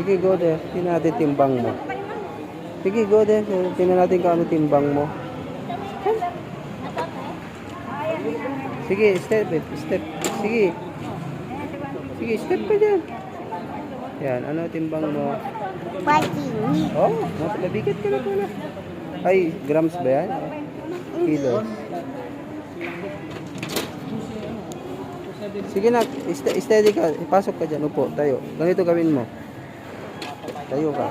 Sige, go there. Tingnan natin timbang mo. Sige, go there. Tingnan natin kung ano timbang mo. Sige, step it. Step. Sige. Sige, step ka dyan. Yan, ano timbang mo? Fighting. Oh, mas mabigat ka na pala. Ay, grams ba yan? Kilos. Sige na, st- steady ka. Ipasok ka dyan. Upo, tayo. Ganito gawin mo. Tayo ka.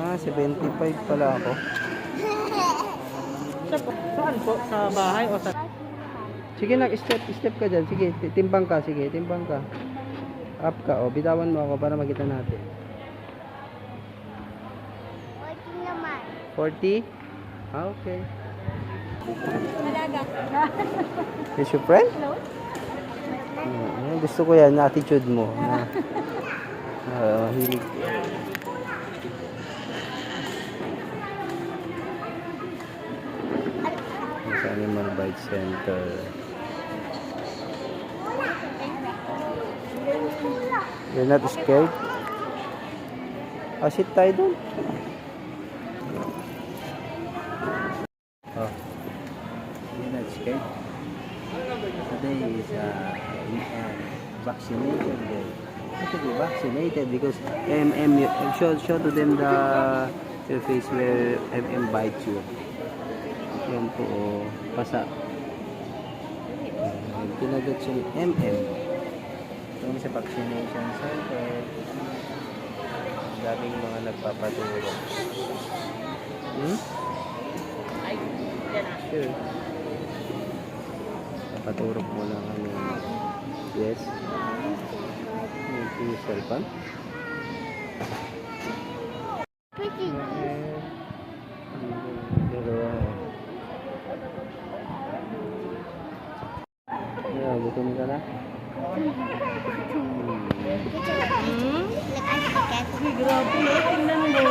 Ah, 75 pala ako. Saan po? Sa bahay o sa... Sige na, step, step ka dyan. Sige, ti- timbang ka. Sige, timbang ka. Up ka. O, bitawan mo ako para makita natin. Fighting naman. 40? Ah, okay. Is your friend? Mm, gusto ko yan, attitude mo. Na, uh, hilig. Sa Animal Bite Center. You're not scared? Ah, sit tayo dun. Oh. You're not scared? Today is uh, weekend vaccination day. Be vaccinated because MM, show, show to them the your face where MM bites you. Yan po, oh, pasa. Tinagot siya ni MM. Kami sa vaccination center. Daming mga nagpapaturo. Hmm? Sure. Papaturok mo lang kami. Yes. Fighting. Dalawa. Yeah, gutom ka na? Hmm? Grabe. Tingnan mo.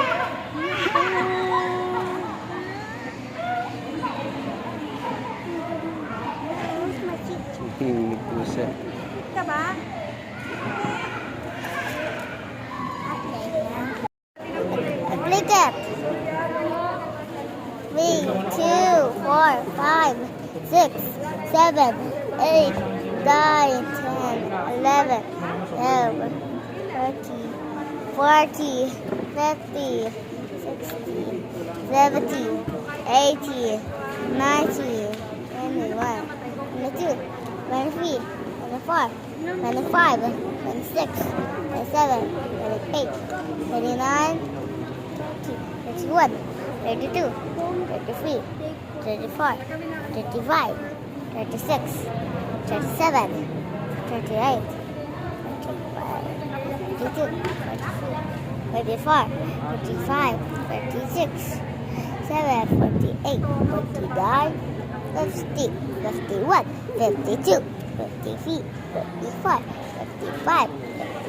Teacher? Hindi pusa. Ka ba? Okay. Click it. Three, two, four, five, six, seven, eight, nine, ten, eleven, twelve, thirteen, forty, fifty, sixty, seventy, eighty, ninety, twenty-one, twenty-two, twenty-three, twenty-four, twenty-five, twenty-six, twenty-seven, twenty-eight, twenty-nine, 31, 32, 33, 34, 35, 36, 37, 38, 39, 42, 44, 45, 46, 47, 48, 49, 50, 51, 52, 53, 54, 55,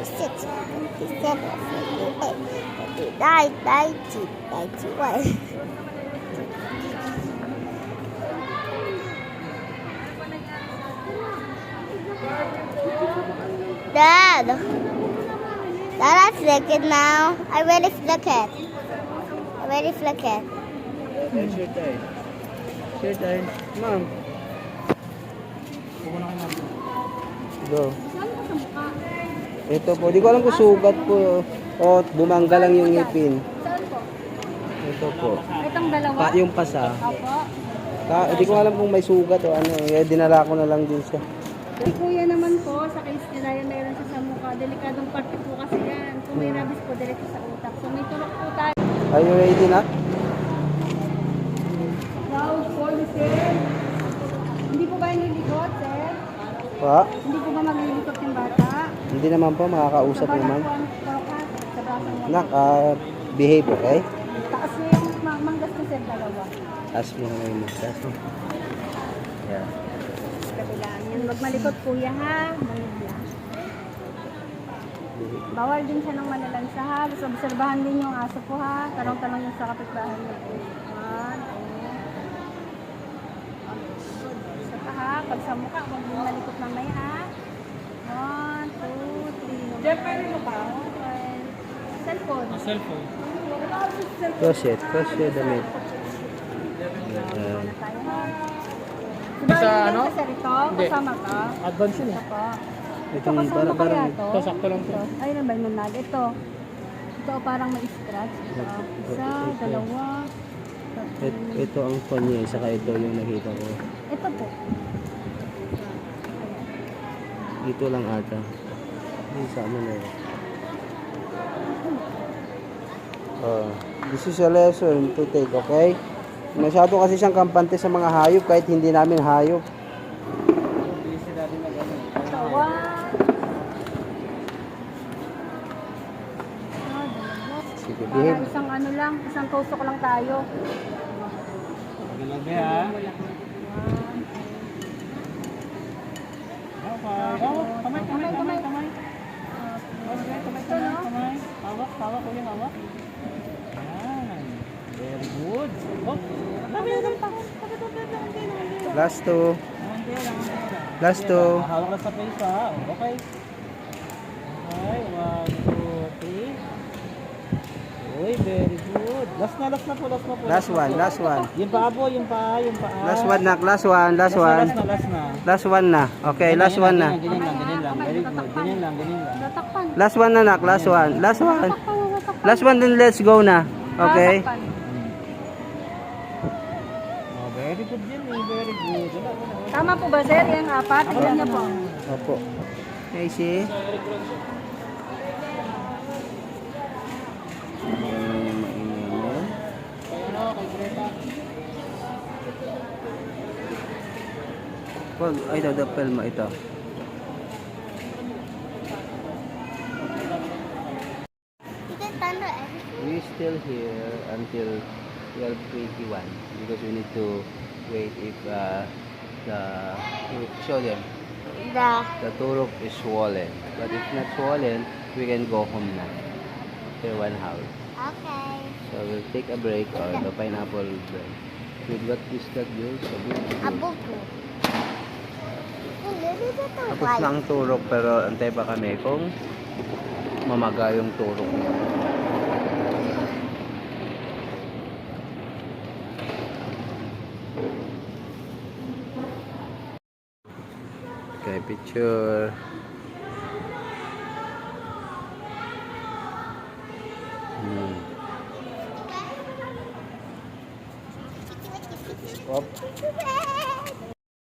fifty-six, fifty-seven, fifty-eight, fifty-nine, ninety, ninety-one. Dad! Dad, flick it now. I already flick it. I already flick it. It's your turn. It's your turn. Ma'am. Go. Ito po. Di ko alam kung sugat po. O bumangga lang yung ngipin. Saan po? Ito po. Itong dalawa? Pa, yung pasa. Opo. Ka, di ko alam kung may sugat o ano. Eh, dinala ko na lang din siya. Si kuya naman po, sa case nila yan meron siya sa mukha. Delikadong parte po kasi yan. Kung may rabies po, diretso sa utak. So may tulak po tayo. Are you ready na? Now, for sir. Hindi po ba yung lilikot, sir? Pa? Hindi po ba maglilikot yung bata? Hindi naman po. Makakausap Sa naman. Nak, ah, behave, okay? Taas niya yung ma- manggas ko, sir, dalawa. Taas mo na yung mo. Yeah. Kabilaan yan. Huwag malikot, kuya, ha? Bawal din siya ng malalansa ha. Gusto obserbahan din yung aso po ha. Tanong-tanong yung sa kapitbahay niyo po. One, two. Good. Isa pa ha. Pag sa mukha, huwag din malikot mamaya ha. One, two, three. Diyan, pwede mo pa? Okay. Cellphone. Cellphone. Crochet, crochet damit. Ayan. Sa ano? Sa ito, Hindi. kasama ka. Advance yun eh. Ito. Itong Kasama para, to? Ito, sakto lang to. Ito. Ayun na ba yung nag? Ito. Ito parang may scratch. Ito. Isa, dalawa. it, ito ang phone niya, saka ito yung nakita ko. Ito po. Dito lang ata. Hindi sa ano na yun. Oh, this is a lesson to take, okay? Masyado kasi siyang kampante sa mga hayop kahit hindi namin hayop. Ah. Sige, behave. isang ano lang, isang tusok lang tayo. Grabe ha. Hawak, hawak, ulit hawak. Yan. Very good. Oh, dami na dami. Last two. Last two. Hawak lang sa face ha. Okay. Okay, one, two, three. Uy, very good. Last na, last na po, last na po. Last na one, last one. Yung paa po, yung paa, yung paa. Last one nak, last one, last Last na, one. last na, last na. Last one na. Okay, last one na. Ganyan lang, ganyan lang. Very good. Ganyan lang, ganyan lang. Last one na nak, last one. Last one. Last one then let's go na. Okay? Oh, very good yun eh. Very good. Tama po ba, sir? Yung apat? Tignan niyo po. Opo. Casey. Ayan, maingay mo. Ano, kay Greta. Wag, ay, dadapel mo ito. You can thunder everything. We still here until 12.21 because we need to wait if uh, the, show them, The the turok is swollen. But if not swollen, we can go home na. After one hour. okay. So we'll take a break or the pineapple break. With what is that, book? Abuko. Tapos na ang turok pero antay pa kami kung mamaga yung turok niya. Okay, picture.